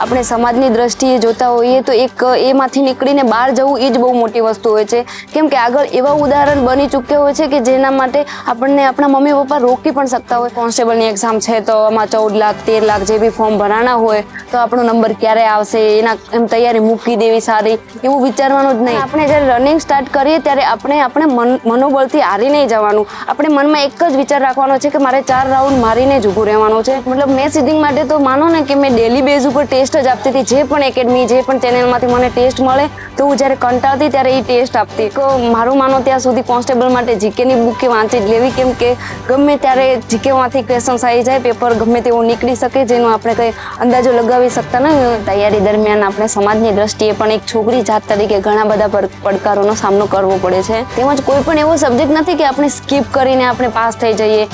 આપણે સમાજની દ્રષ્ટિએ જોતા હોઈએ તો એક, એમાંથી નીકળીને બહાર જવું એ જ બહુ મોટી વસ્તુ હોય છે. કેમ કે આગળ એવા ઉદાહરણ બની ચૂક્યા હોય છે કે જેના માટે આપણને આપણા મમ્મી પપ્પા રોકી પણ શકતા હોય. કોન્સ્ટેબલની એક્ઝામ છે તો આમાં ચૌદ લાખ, તેર લાખ જે બી ફોર્મ ભરાણા હોય તો આપણો નંબર ક્યારે આવશે? એના એમ તૈયારી મૂકી દેવી સારી. એવું વિચારવાનું જ નહીં. આપણે જ્યારે રનિંગ સ્ટાર્ટ કરીએ ત્યારે આપણે આપણે મન, મનોબળથી હારી નહીં જવાનું. આપણે મનમાં એક જ વિચાર રાખવાનો છે કે મારે ચાર રાઉન્ડ મારીને જ ઊભું રહેવાનું છે. મતલબ મેં સિધિંગ માટે તો માનો ને કે મેં ડેલી બેઝ ઉપર ટેસ્ટ જ આપતી હતી. જે પણ એકેડમી, જે પણ ચેનલમાંથી મને ટેસ્ટ મળે, તો હું જ્યારે કંટાળતી ત્યારે એ ટેસ્ટ આપતી. તો મારું માનો ત્યાં સુધી કોન્સ્ટેબલ માટે જીકેની બુક વાંચી જ લેવી. કેમ કે ગમે ત્યારે જીકેમાંથી ક્વેશ્ચન્સ આવી જાય, પેપર ગમે તેવું નીકળી શકે, જેનો આપણે કંઈ અંદાજો લગાવી શકતા નહીં તૈયારી દરમિયાન આપણે સમાજની દ્રષ્ટિએ પણ એક છોકરી જાત તરીકે ઘણા બધા પડકારોનો સામનો કરવો પડે છે. તેમજ કોઈ પણ એવો સબ્જેક્ટ નથી કે આપણે સ્કીપ કરીને આપણે પાસ થઈ જઈએ.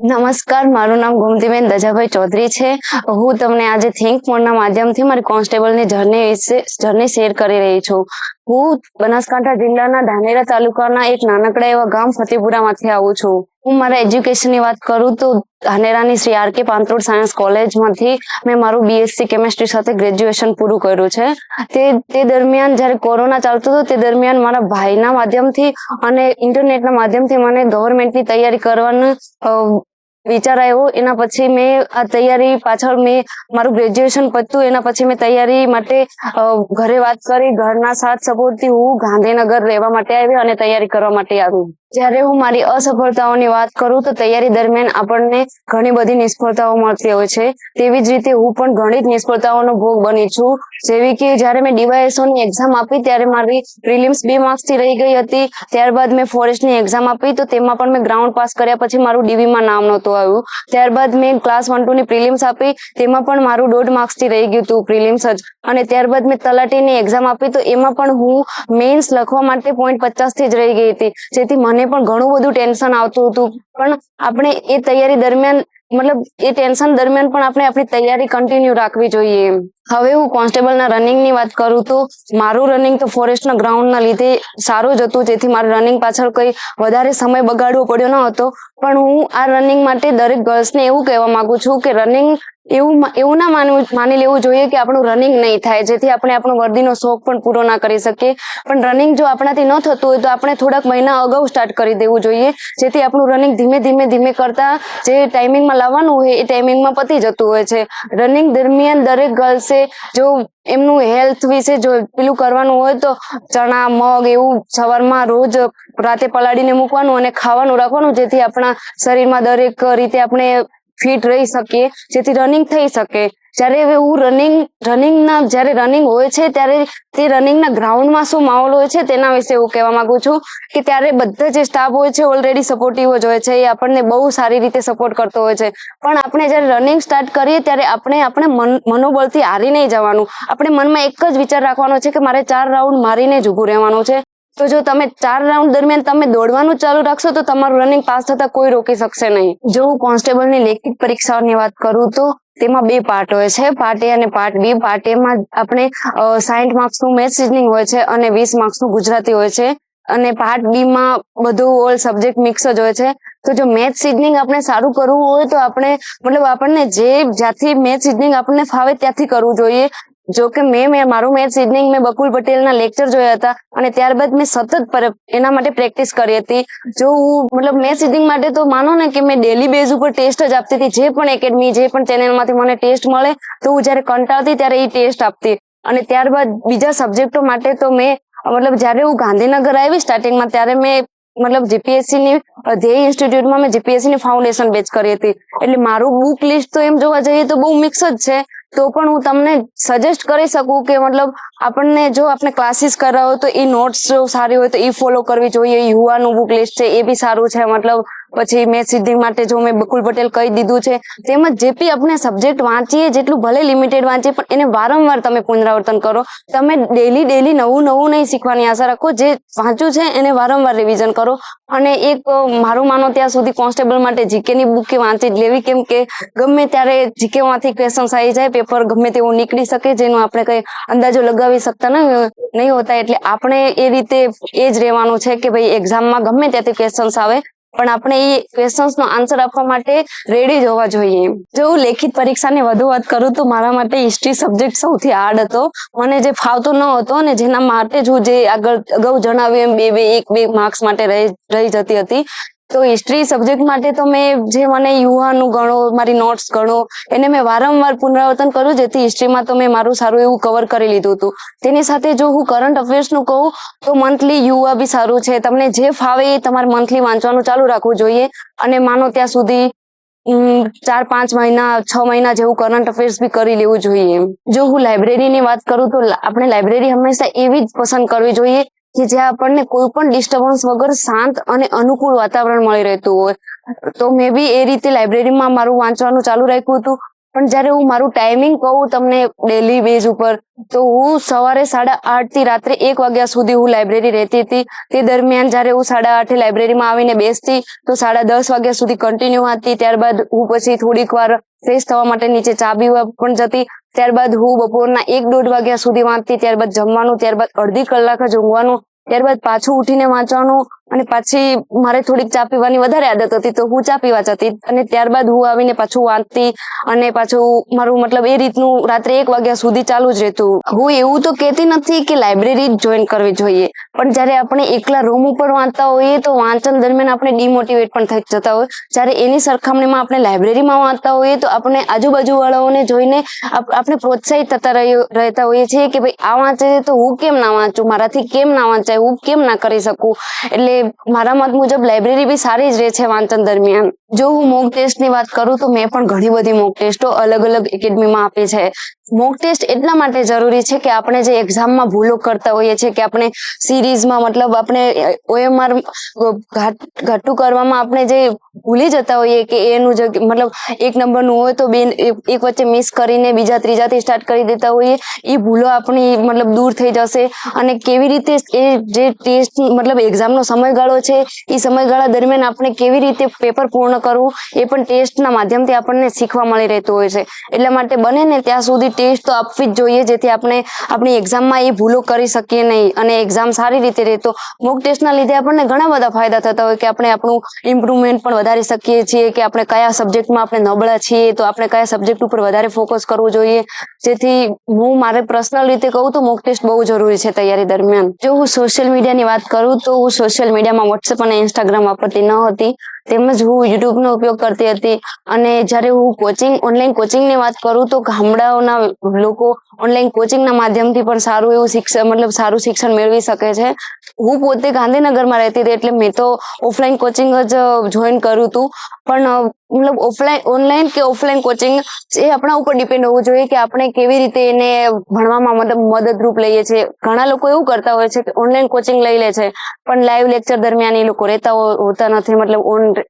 નમસ્કાર, મારું નામ ગોમતીબેન દજાભાઈ ચૌધરી છે. હું તમને આજે થિંક મોડના માધ્યમથી મારી કોન્સ્ટેબલની જર્ની વિશે, જર્ની શેર કરી રહી છું. હું બનાસકાંઠા જિલ્લાના ધાનેરા તાલુકાના એક નાનકડા એવા ગામ ફતેપુરામાંથી આવું છું. હું મારા એજ્યુકેશનની વાત કરું તો ધાનેરાની શ્રી આર કે પાંત્રોડ સાયન્સ કોલેજમાંથી મેં મારું બીએસસી કેમેસ્ટ્રી સાથે ગ્રેજ્યુએશન પૂરું કર્યું છે. તે તે દરમિયાન જ્યારે કોરોના ચાલતો હતો, તે દરમિયાન મારા ભાઈના માધ્યમથી અને ઇન્ટરનેટના માધ્યમથી મને ગવર્મેન્ટની તૈયારી કરવાનું વિચાર આવ્યો. એના પછી મેં આ તૈયારી પાછળ મેં મારું ગ્રેજ્યુએશન પત્યું. એના પછી મેં તૈયારી માટે ઘરે વાત કરી. ઘરના સાથ સપોર્ટથી હું ગાંધીનગર રહેવા માટે આવી અને તૈયારી કરવા માટે આવી. જ્યારે હું મારી અસફળતાઓની વાત કરું તો તૈયારી દરમિયાન આપણને ઘણી બધી નિષ્ફળતાઓ મળતી હોય છે. તેવી જ રીતે હું પણ ઘણી જ નિષ્ફળતાઓનો ભોગ બની છું. જેવી કે જ્યારે મેં ડીવાયએસઓની એક્ઝામ આપી ત્યારે મારી પ્રિલિમ્સ બે માર્ક્સથી રહી ગઈ હતી. ત્યારબાદ મેં ફોરેસ્ટની એક્ઝામ આપી તો તેમાં પણ મેં ગ્રાઉન્ડ પાસ કર્યા પછી મારું ડીવીમાં નામ નહોતું આવ્યું. ત્યારબાદ મેં ક્લાસ વન ટુ ની પ્રિલિમ્સ આપી. તેમાં પણ મારું દોઢ માર્ક્સથી રહી ગયું હતું પ્રિલિમ્સ જ. અને ત્યારબાદ મેં તલાટીની એક્ઝામ આપી તો એમાં પણ હું મેન્સ લખવા માટે પોઈન્ટ પચાસથી જ રહી ગઈ હતી. જેથી મને પણ ઘણું બધું ટેન્શન આવતું હતું. પણ આપણે એ તૈયારી દરમિયાન, મતલબ એ ટેન્શન દરમિયાન પણ આપણે આપણી તૈયારી કન્ટિન્યુ રાખવી જોઈએ. હવે હું કોન્સ્ટેબલના રનિંગની વાત કરું તો, મારું રનિંગ તો ફોરેસ્ટના ગ્રાઉન્ડના લીધે સારું જ હતું. જેથી મારે રનિંગ પાછળ કંઈ વધારે સમય બગાડવો પડ્યો ન હતો. પણ હું આ રનિંગ માટે દરેક ગર્લ્સને એવું કહેવા માંગુ છું કે રનિંગ એવું એવું ના માનવું, માની લેવું જોઈએ કે આપણું રનિંગ નહીં થાય. જેથી આપણે આપણો વર્દીનો શોખ પણ પૂરો ના કરી શકીએ. પણ રનિંગ જો આપણાથી ન થતું હોય તો આપણે થોડાક મહિના અગાઉ સ્ટાર્ટ કરી દેવું જોઈએ. જેથી આપણું રનિંગ ધીમે ધીમે ધીમે કરતા જે ટાઈમિંગમાં લાવવાનું હોય એ ટાઈમિંગમાં પતી જતું હોય છે. રનિંગ દરમિયાન દરેક ગર્લ્સે જો એમનું હેલ્થ વિશે જો પેલું કરવાનું હોય તો ચણા, મગ એવું સવારમાં રોજ રાતે પલાળીને મૂકવાનું અને ખાવાનું રાખવાનું જેથી આપણા શરીરમાં દરેક રીતે આપણે ફિટ રહી શકીએ, જેથી રનિંગ થઈ શકે. જ્યારે હું રનિંગ રનિંગના જ્યારે રનિંગ હોય છે, ત્યારે તે રનિંગના ગ્રાઉન્ડમાં શું માહોલ હોય છે, તેના વિશે હું કહેવા માંગુ છું કે ત્યારે બધા જે સ્ટાફ હોય છે ઓલરેડી સપોર્ટિવ જ હોય છે, એ આપણને બહુ સારી રીતે સપોર્ટ કરતો હોય છે. પણ આપણે જ્યારે રનિંગ સ્ટાર્ટ કરીએ, ત્યારે આપણે આપણે મન, મનોબળથી હારી નહીં જવાનું. આપણે મનમાં એક જ વિચાર રાખવાનો છે કે મારે ચાર રાઉન્ડ મારીને જ ઊભું રહેવાનું છે. તો જો તમે ચાર રાઉન્ડ દરમિયાન તમે દોડવાનું ચાલુ રાખશો, તો તમારું રનિંગ પાસ થતા કોઈ રોકી શકશે નહીં. જો હું કોન્સ્ટેબલની લેખિત પરીક્ષાઓની વાત કરું, તો તેમાં બે પાર્ટ હોય છે. પાર્ટ એ અને પાર્ટ બી પાર્ટ એમાં આપણે સાઈઠ માર્ક્સનું મેથ્સ રીઝનિંગ હોય છે અને વીસ માર્ક્સનું ગુજરાતી હોય છે. અને પાર્ટ બી માં બધું ઓલ સબ્જેક્ટ મિક્સ જ હોય છે. તો જો મેથ સિઝનિંગ આપણે સારું કરવું હોય, તો આપણે, મતલબ આપણને જે જ્યાંથી મેથ સિઝનિંગ આપણને ફાવે ત્યાંથી કરવું જોઈએ. જો કે મેં મેં મારું મેથ્સ રીઝનિંગ મેં બકુલ પટેલના લેક્ચર જોયા હતા અને ત્યારબાદ મેં સતત એના માટે પ્રેક્ટિસ કરી હતી. જો હું મતલબ મેથ્સ રીઝનિંગ માટે તો માનો ને કે મેં ડેલી બેઝ ઉપર ટેસ્ટ જ આપતી હતી. જે પણ એકેડમી જે પણ ચેનલમાંથી મને ટેસ્ટ મળે, તો હું જ્યારે કંટાળતી ત્યારે એ ટેસ્ટ આપતી. અને ત્યારબાદ બીજા સબ્જેક્ટો માટે તો મેં મતલબ જ્યારે હું ગાંધીનગર આવી સ્ટાર્ટિંગમાં ત્યારે મેં મતલબ જીપીએસસી ની ધ્યેય ઇન્સ્ટિટ્યૂટમાં મેં જીપીએસસી ની ફાઉન્ડેશન બેચ કરી હતી. એટલે મારું બુક લિસ્ટ તો એમ જોવા જઈએ તો બહુ મિક્સ જ છે. તો પણ હું તમને સજેસ્ટ કરી શકું કે મતલબ આપણને જો આપણે ક્લાસીસ કરાવો તો એ નોટ્સ જો સારી હોય તો એ ફોલો કરવી જોઈએ યુવાનું બુક લિસ્ટ છે એ બી સારું છે. મતલબ પછી મેં સિદ્ધિ માટે જો મેં બકુલ પટેલ કહી દીધું છે, તેમજ જે બી આપણે સબ્જેક્ટ વાંચીએ, જેટલું ભલે લિમિટેડ વાંચીએ, પણ એને વારંવાર તમે પુનરાવર્તન કરો. તમે ડેલી ડેલી નવું નવું નહીં શીખવાની આશા રાખો. જે વાંચ્યું છે એને વારંવાર રિવિઝન કરો. અને એક મારું માનો ત્યાં સુધી કોન્સ્ટેબલ માટે જીકેની બુક વાંચી જ લેવી. કેમ કે ગમે ત્યારે જીકે માંથી ક્વેશ્ચન્સ આવી જાય પેપર ગમે તેવું નીકળી શકે, જેનો આપણે કઈ અંદાજો લગાવી શકતા નહીં હોતા. એટલે આપણે એ રીતે એ જ રહેવાનું છે કે ભાઈ એક્ઝામમાં ગમે ત્યાંથી ક્વેશ્ચન્સ આવે, પણ આપણે એ ક્વેશ્ચન્સ નો આન્સર આપવા માટે રેડી જ હોવા જોઈએ. જો હું લેખિત પરીક્ષાની વધુ વાત કરું તો મારા માટે હિસ્ટ્રી સબ્જેક્ટ સૌથી હાર્ડ હતો. મને જે ફાવતો ન હતો અને જેના માટે જ હું જે આગળ અગાઉ જણાવ્યું એમ બે બે, એક બે માર્ક્સ માટે રહી જતી હતી. તો હિસ્ટ્રી સબ્જેક્ટ માટે તો મેં જે મને યુવાનું ગણો, મારી નોટ્સ ગણો, એને મેં વારંવાર પુનરાવર્તન કર્યું, જેથી હિસ્ટ્રીમાં તો મેં મારું સારું એવું કવર કરી લીધું હતું. તેની સાથે જો હું કરંટ અફેર્સનું કહું, તો મંથલી યુવા બી સારું છે. તમને જે ફાવે એ તમારે મંથલી વાંચવાનું ચાલુ રાખવું જોઈએ. અને માનો ત્યાં સુધી ચાર, પાંચ મહિના, છ મહિના જેવું કરંટ અફેર્સ બી કરી લેવું જોઈએ. જો હું લાઇબ્રેરીની વાત કરું, તો આપણે લાઇબ્રેરી હંમેશા એવી જ પસંદ કરવી જોઈએ કે જ્યાં આપણને કોઈ પણ ડિસ્ટર્બન્સ વગર શાંત અને અનુકૂળ વાતાવરણ મળી રહેતું હોય. તો મે બી એ રીતે લાઇબ્રેરીમાં મારું વાંચવાનું ચાલુ રાખ્યું હતું. પણ જ્યારે હું મારું ટાઈમિંગ કહું તમને ડેલી બેઝ ઉપર, તો હું સવારે સાડા આઠથી રાત્રે એક વાગ્યા સુધી હું લાઇબ્રેરી રહેતી હતી. તે દરમિયાન જયારે હું સાડા આઠે લાઇબ્રેરીમાં આવીને બેસતી, તો સાડા દસ વાગ્યા સુધી કન્ટિન્યુ હતી. ત્યારબાદ હું પછી થોડીક વાર ફ્રેશ થવા માટે નીચે ચા પીવા પણ જતી. ત્યારબાદ હું બપોરના એક દોઢ વાગ્યા સુધી વાંચતી. ત્યારબાદ જમવાનું, ત્યારબાદ અડધી કલાક જ ઊંઘવાનું. ત્યારબાદ પાછું ઉઠીને વાંચવાનું. અને પાછી મારે થોડીક ચા પીવાની વધારે આદત હતી તો હું ચા પીવા જતી અને ત્યારબાદ હું આવીને પાછું વાંચતી અને પાછું મારું મતલબ એ રીતનું રાત્રે એક વાગ્યા સુધી ચાલુ જ રહેતું. હું એવું તો કહેતી નથી કે લાઇબ્રેરી જ જોઈન કરવી જોઈએ, પણ જ્યારે આપણે એકલા રૂમ ઉપર વાંચતા હોઈએ તો વાંચન દરમિયાન આપણે ડિમોટિવેટ પણ થઈ જતા હોય. જ્યારે એની સરખામણીમાં આપણે લાઇબ્રેરીમાં વાંચતા હોઈએ તો આપણે આજુબાજુવાળાઓને જોઈને આપ- આપણે પ્રોત્સાહિત થતા રહેતા હોઈએ છીએ કે ભાઈ આ વાંચે છે તો હું કેમ ના વાંચું? મારાથી કેમ ના વાંચાય? હું કેમ ના કરી શકું? એટલે મારા મત મુજબ લાઇબ્રેરી બી સારી જ રહે છે વાંચન દરમિયાન. જો હું મોક ટેસ્ટની વાત કરું તો મેં પણ ઘણી બધી મોક ટેસ્ટો અલગ અલગ એકેડમીમાં આપી છે. મોક ટેસ્ટ એટલા માટે જરૂરી છે કે આપણે જે એક્ઝામમાં ભૂલો કરતા હોઈએ છીએ કે આપણે સિરીઝમાં મતલબ આપણે ઓએમઆર ઘાટું કરવામાં આપણે જે ભૂલી જતા હોઈએ કે એનું મતલબ એક નંબરનું હોય તો બે એક વચ્ચે મિસ કરીને બીજા ત્રીજાથી સ્ટાર્ટ કરી દેતા હોઈએ, એ ભૂલો આપણી મતલબ દૂર થઈ જશે. અને કેવી રીતે એ જે ટેસ્ટ મતલબ એક્ઝામનો સમયગાળો છે, એ સમયગાળા દરમિયાન આપણે કેવી રીતે પેપર પૂર્ણ કરવું એ પણ ટેસ્ટના માધ્યમથી આપણને શીખવા મળી રહેતું હોય છે. એટલા માટે બને ને ત્યાં સુધી ટેસ્ટ તો આપવી જ જોઈએ, જેથી આપણે આપણી એક્ઝામમાં એ ભૂલો કરી શકીએ નહીં અને એક્ઝામ સારી રીતે રહે તો મોક ટેસ્ટના લીધે આપણને ઘણા બધા ફાયદા થતા હોય કે આપણે આપણું ઇમ્પ્રુવમેન્ટ પણ વધારી શકીએ છીએ, કે આપણે કયા સબ્જેક્ટમાં આપણે નબળા છીએ, તો આપણે કયા સબ્જેક્ટ ઉપર વધારે ફોકસ કરવું જોઈએ. જેથી હું મારે પર્સનલ રીતે કહું તો મોક ટેસ્ટ બહુ જરૂરી છે તૈયારી દરમિયાન. જો હું સોશિયલ મીડિયાની વાત કરું તો હું સોશિયલ મીડિયામાં વોટ્સએપ અને ઇન્સ્ટાગ્રામ વાપરતી ન હતી. તેમજ હું યુટ્યુબનો ઉપયોગ કરતી હતી. અને જ્યારે હું કોચિંગ ઓનલાઈન કોચિંગની વાત કરું તો ગામડાઓના લોકો ઓનલાઈન કોચિંગના માધ્યમથી પણ સારું એવું શિક્ષણ મતલબ સારું શિક્ષણ મેળવી શકે છે. હું પોતે ગાંધીનગરમાં રહેતી હતી એટલે મેં તો ઓફલાઈન કોચિંગ જ જોઈન કર્યું હતું. પણ મતલબ ઓફલાઈન ઓનલાઈન કે ઓફલાઈન કોચિંગ એ આપણા ઉપર ડિપેન્ડ હોવું જોઈએ કે આપણે કેવી રીતે એને ભણવામાં મતલબ મદદરૂપ લઈએ છીએ. ઘણા લોકો એવું કરતા હોય છે કે ઓનલાઈન કોચિંગ લઈ લે છે, પણ લાઈવ લેક્ચર દરમિયાન એ લોકો રહેતા હોતા નથી, મતલબ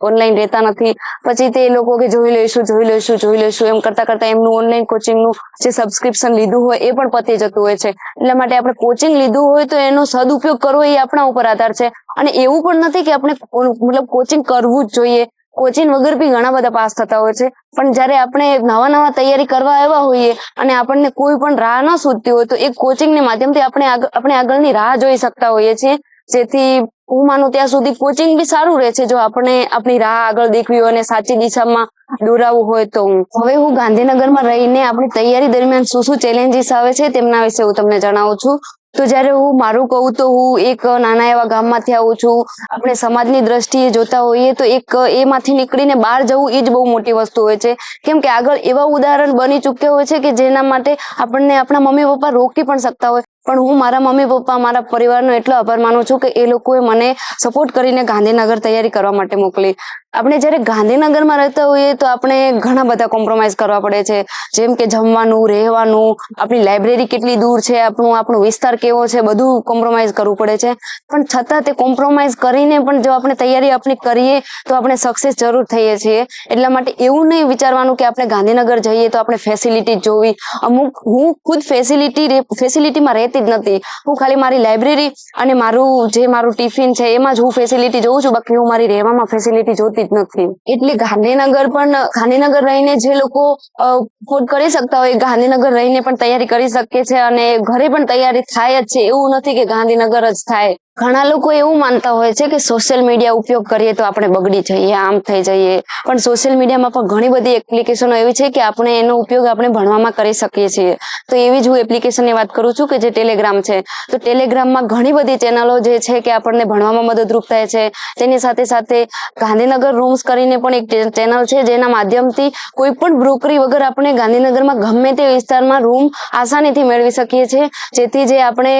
ઓનલાઈન રહેતા નથી. પછી તે લોકો કે જોઈ લઈશું જોઈ લઈશું જોઈ લઈશું, એમ કરતા કરતા એમનું ઓનલાઈન કોચિંગનું જે સબસ્ક્રિપ્શન લીધું હોય એ પણ પતી જતું હોય છે. એટલા માટે આપણે કોચિંગ લીધું હોય તો એનો સદુપયોગ કરવો એ આપણા ઉપર આધાર છે. અને એવું પણ નથી કે આપણે મતલબ કોચિંગ કરવું જ જોઈએ. કોચિંગ વગર બી ઘણા બધા પાસ થતા હોય છે. પણ જ્યારે આપણે નવા નવા તૈયારી કરવા આવ્યા હોઈએ અને આપણને કોઈ પણ રાહ ન શોધતી હોય, તો એક કોચિંગના માધ્યમથી આપણે આપણે આગળની રાહ જોઈ શકતા હોઈએ છીએ. જેથી હું માનું ત્યાં સુધી કોચિંગ બી સારું રહે છે. જો આપણે આપણી રાહ આગળ દેખવી હોય અને સાચી દિશામાં દોરાવવું હોય તો હવે હું ગાંધીનગરમાં રહીને આપણી તૈયારી દરમિયાન શું શું ચેલેન્જીસ આવે છે તેમના વિશે હું તમને જણાવું છું. તો જ્યારે હું મારું કહું તો હું એક નાના એવા ગામમાંથી આવું છું. આપણે સમાજની દ્રષ્ટિએ જોતા હોઈએ તો એક એમાંથી નીકળીને બહાર જવું એ જ બહુ મોટી વસ્તુ હોય છે. કેમ કે આગળ એવા ઉદાહરણ બની ચૂક્યા હોય છે કે જેના માટે આપણને આપણા મમ્મી પપ્પા રોકી પણ શકતા હોય. પણ હું મારા મમ્મી પપ્પા, મારા પરિવારનો એટલો આભાર માનું છું કે એ લોકોએ મને સપોર્ટ કરીને ગાંધીનગર તૈયારી કરવા માટે મોકલી. આપણે જ્યારે ગાંધીનગરમાં રહેતા હોઈએ તો આપણે ઘણા બધા કોમ્પ્રોમાઇઝ કરવા પડે છે. જેમ કે જમવાનું, રહેવાનું, આપણી લાઇબ્રેરી કેટલી દૂર છે, આપણું, આપણો વિસ્તાર કેવો છે, બધું કોમ્પ્રોમાઇઝ કરવું પડે છે. પણ છતાં તે કોમ્પ્રોમાઇઝ કરીને પણ જો આપણે તૈયારી આપણી કરીએ તો આપણે સક્સેસ જરૂર થઈએ છીએ. એટલા માટે એવું નહીં વિચારવાનું કે આપણે ગાંધીનગર જઈએ તો આપણે ફેસિલિટી જોવી. અમુક, હું ખુદ ફેસિલિટી ફેસિલિટીમાં રહેતી જ નથી. હું ખાલી મારી લાઇબ્રેરી અને મારું જે મારું ટિફિન છે, એમાં જ હું ફેસિલિટી જોઉં છું. બાકી હું મારી રહેવામાં ફેસિલિટી જોતી જ નથી. એટલે ગાંધીનગર પણ, ગાંધીનગર રહીને જે લોકો અફોર્ડ કરી શકતા હોય ગાંધીનગર રહીને પણ તૈયારી કરી શકે છે અને ઘરે પણ તૈયારી થાય જ છે. એવું નથી કે ગાંધીનગર જ થાય. ઘણા લોકો એવું માનતા હોય છે કે સોશિયલ મીડિયા ઉપયોગ કરીએ તો આપણે બગડી જઈએ, આમ થઈ જઈએ. પણ સોશિયલ મીડિયામાં પણ ઘણી બધી એપ્લિકેશનો એવી છે કે આપણે એનો ઉપયોગ આપણે ભણવામાં કરી શકીએ છીએ. તો એવી જ હું એપ્લિકેશનની વાત કરું છું કે જે ટેલિગ્રામ છે. તો ટેલિગ્રામમાં ઘણી બધી ચેનલો જે છે કે આપણને ભણવામાં મદદરૂપ થાય છે. તેની સાથે સાથે ગાંધીનગર રૂમ્સ કરીને પણ એક ચેનલ છે જેના માધ્યમથી કોઈ પણ બ્રોકરી વગર આપણે ગાંધીનગરમાં ગમે તે વિસ્તારમાં રૂમ આસાનીથી મેળવી શકીએ છીએ. જેથી જે આપણે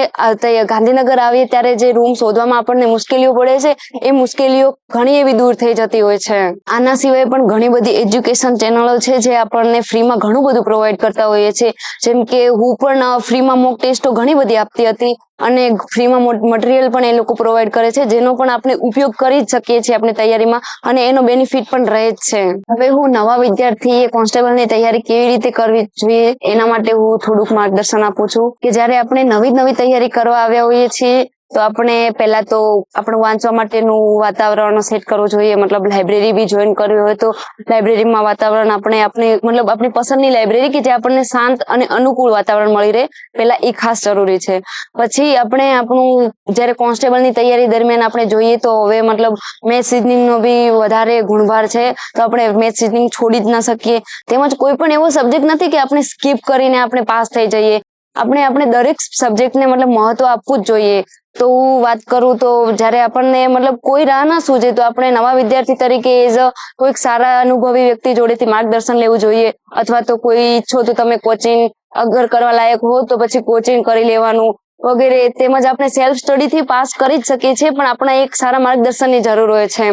ગાંધીનગર આવીએ ત્યારે જે રૂમ શોધવામાં આપણને મુશ્કેલીઓ પડે છે. એ મુશ્કેલીઓ ઘણી એવી દૂર થઈ જતી હોય છે. આના સિવાય પણ ઘણી બધી એજ્યુકેશન ચેનલો છે જે આપણને ફ્રીમાં ઘણું બધું પ્રોવાઈડ કરતા હોઈએ છીએ. જેમ કે હું પણ ફ્રીમાં મોક ટેસ્ટો ઘણી બધી આપતી હતી અને ફ્રીમાં મટીરિયલ પણ એ લોકો પ્રોવાઈડ કરે છે, જેનો પણ આપણે ઉપયોગ કરી જ શકીએ છીએ આપણી તૈયારીમાં અને એનો બેનિફિટ પણ રહે જ છે. હવે હું નવા વિદ્યાર્થી એ કોન્સ્ટેબલની તૈયારી કેવી રીતે કરવી જોઈએ એના માટે હું થોડુંક માર્ગદર્શન આપું છું કે જ્યારે આપણે નવી નવી તૈયારી કરવા આવ્યા હોઈએ છીએ તો આપણે પહેલા તો આપણું વાંચવા માટેનું વાતાવરણ સેટ કરવું જોઈએ. મતલબ લાઇબ્રેરી બી જોઈન કરવી હોય તો લાઇબ્રેરીમાં વાતાવરણ આપણે આપણે મતલબ આપણી પસંદની લાઇબ્રેરી કે જે આપણને શાંત અને અનુકૂળ વાતાવરણ મળી રહે, પહેલા એ ખાસ જરૂરી છે. પછી આપણે આપણું જ્યારે કોન્સ્ટેબલની તૈયારી દરમિયાન આપણે જોઈએ તો હવે મતલબ મેથ્સ નો બી વધારે ગુણભાર છે, તો આપણે મેથ સિઝનિંગ છોડી જ ના શકીએ. તેમજ કોઈ પણ એવો સબ્જેક્ટ નથી કે આપણે સ્કીપ કરીને આપણે પાસ થઈ જઈએ. આપણે આપણે દરેક સબ્જેક્ટને મતલબ મહત્વ આપવું જ જોઈએ. તો હું વાત કરું તો જ્યારે આપણને મતલબ કોઈ રાહ ના સૂજે તો આપણે નવા વિદ્યાર્થી તરીકે એઝ અ કોઈક સારા અનુભવી વ્યક્તિ જોડેથી માર્ગદર્શન લેવું જોઈએ. અથવા તો કોઈ ઈચ્છો તો તમે કોચિંગ અગર કરવા લાયક હો તો પછી કોચિંગ કરી લેવાનું વગેરે. તેમજ આપણે સેલ્ફ સ્ટડીથી પાસ કરી જ શકીએ છીએ પણ આપણે એક સારા માર્ગદર્શનની જરૂર હોય છે.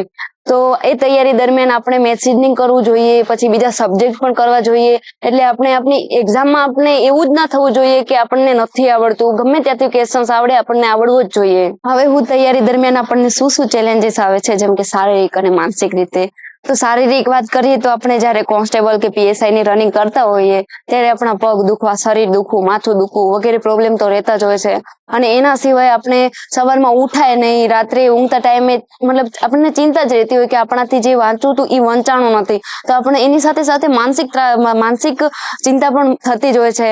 તો એ તૈયારી દરમિયાન આપણે રીઝનિંગ કરવું જોઈએ, પછી બીજા સબ્જેક્ટ પણ કરવા જોઈએ. એટલે આપણે આપણી એક્ઝામમાં આપણે એવું જ ના થવું જોઈએ કે આપણને નથી આવડતું. ગમે ત્યાંથી ક્વેશ્ચન્સ આવડે, આપણને આવડવું જ જોઈએ. હવે હું તૈયારી દરમિયાન આપણને શું શું ચેલેન્જીસ આવે છે? જેમ કે શારીરિક અને માનસિક રીતે. તો શારીરિક વાત કરીએ તો આપણે જયારે કોન્સ્ટેબલ કે પીએસઆઈ ની રનિંગ કરતા હોઈએ, ત્યારે આપણા પગ દુખવા, શરીર દુખવું, માથું દુખવું વગેરે પ્રોબ્લેમ તો રહેતા જ હોય છે. અને એના સિવાય આપણે સવારમાં ઉઠાય નહીં, રાત્રે ઊંઘતા ટાઈમે મતલબ આપણને ચિંતા જ રહેતી હોય કે આપણાથી જે વાંચવું હતું એ વંચાણું નથી. તો આપણે એની સાથે સાથે માનસિક માનસિક ચિંતા પણ થતી જ હોય છે.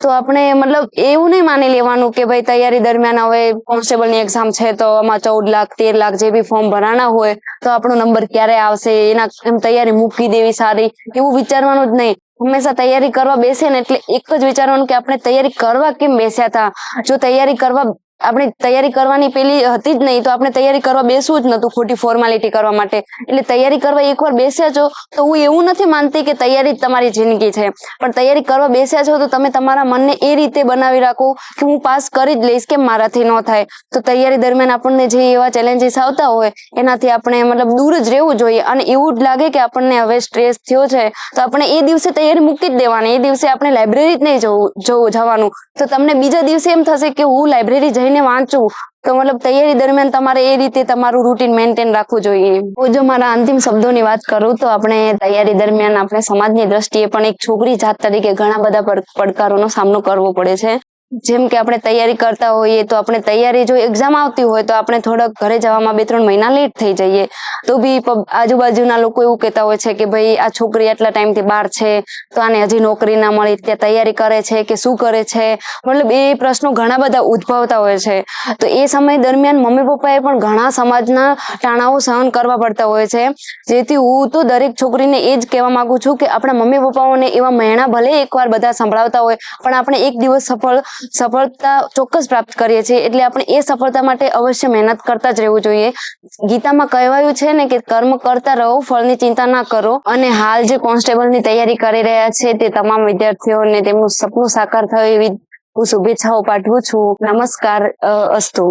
તો આપણે મતલબ એવું નહીં માની લેવાનું કે ભાઈ તૈયારી દરમિયાન હવે કોન્સ્ટેબલની એક્ઝામ છે તો આમાં ચૌદ લાખ, તેર લાખ જે બી ફોર્મ ભરાણા હોય તો આપણો નંબર ક્યારે આવશે? એના એમ તૈયારી મૂકી દેવી સારી. એવું વિચારવાનું જ નહીં. હંમેશા તૈયારી કરવા બેસે ને એટલે એક જ વિચારવાનું કે આપણે તૈયારી કરવા કેમ બેસ્યા હતા? જો તૈયારી કરવા આપણે તૈયારી કરવાની પેલી હતી જ નહીં, તો આપણે તૈયારી કરવા બેસવું જ નતું ખોટી ફોર્માલિટી કરવા માટે. એટલે તૈયારી કરવા એકવાર બેસ્યા છો, તો હું એવું નથી માનતી કે તૈયારી જ તમારી જિંદગી છે. પણ તૈયારી કરવા બેસ્યા છો, તો તમે તમારા મનને એ રીતે બનાવી રાખો કે હું પાસ કરી જ લઈશ કે મારાથી ન થાય? તો તૈયારી દરમિયાન આપણને જે એવા ચેલેન્જીસ આવતા હોય, એનાથી આપણે મતલબ દૂર જ રહેવું જોઈએ. અને એવું જ લાગે કે આપણને હવે સ્ટ્રેસ થયો છે, તો આપણે એ દિવસે તૈયારી મૂકી જ દેવાની. એ દિવસે આપણે લાઇબ્રેરી જ નહીં જવું જવું, જવાનું. તો તમને બીજા દિવસે એમ થશે કે હું લાઇબ્રેરી જઈને વાંચું. તો મતલબ તૈયારી દરમિયાન તમારે એ રીતે તમારું રૂટીન મેન્ટેન રાખવું જોઈએ. જો મારા અંતિમ શબ્દોની વાત કરું, તો આપણે તૈયારી દરમિયાન આપણે સમાજની દ્રષ્ટિએ પણ એક છોકરી જાત તરીકે ઘણા બધા પડ- પડકારોનો સામનો કરવો પડે છે. જેમ કે આપણે તૈયારી કરતા હોઈએ તો આપણે તૈયારી જો એક્ઝામ આવતી હોય તો આપણે થોડાક ઘરે જવામાં બે ત્રણ મહિના લેટ થઈ જઈએ. તો બી આજુબાજુના લોકો એવું કહેતા હોય છે કે ભાઈ આ છોકરી આટલા ટાઈમથી બહાર છે, તો આને હજી નોકરી ના મળી, ત્યાં તૈયારી કરે છે કે શું કરે છે? મતલબ એ પ્રશ્નો ઘણા બધા ઉદ્ભવતા હોય છે. તો એ સમય દરમિયાન મમ્મી પપ્પાએ પણ ઘણા સમાજના ટાણાઓ સહન કરવા પડતા હોય છે. જેથી હું તો દરેક છોકરીને એ જ કહેવા માંગુ છું કે આપણા મમ્મી પપ્પાઓને એવા મહેણા ભલે એકવાર બધા સંભળાવતા હોય, પણ આપણે એક દિવસ સફળ સફળતા ચોક્કસ પ્રાપ્ત કરીએ છીએ, એટલે આપણે એ સફળતા માટે અવશ્ય મહેનત કરતા જ રહેવું જોઈએ. ગીતામાં કહેવાયું છે ને કે કર્મ કરતા રહો, ફળની ચિંતા ના કરો અને હાલ જે કોન્સ્ટેબલની તૈયારી કરી રહ્યા છે તે તમામ વિદ્યાર્થીઓને તેમનું સપનું સાકાર થયું એવી હું શુભેચ્છાઓ પાઠવું છું. નમસ્કાર અસ્તુ.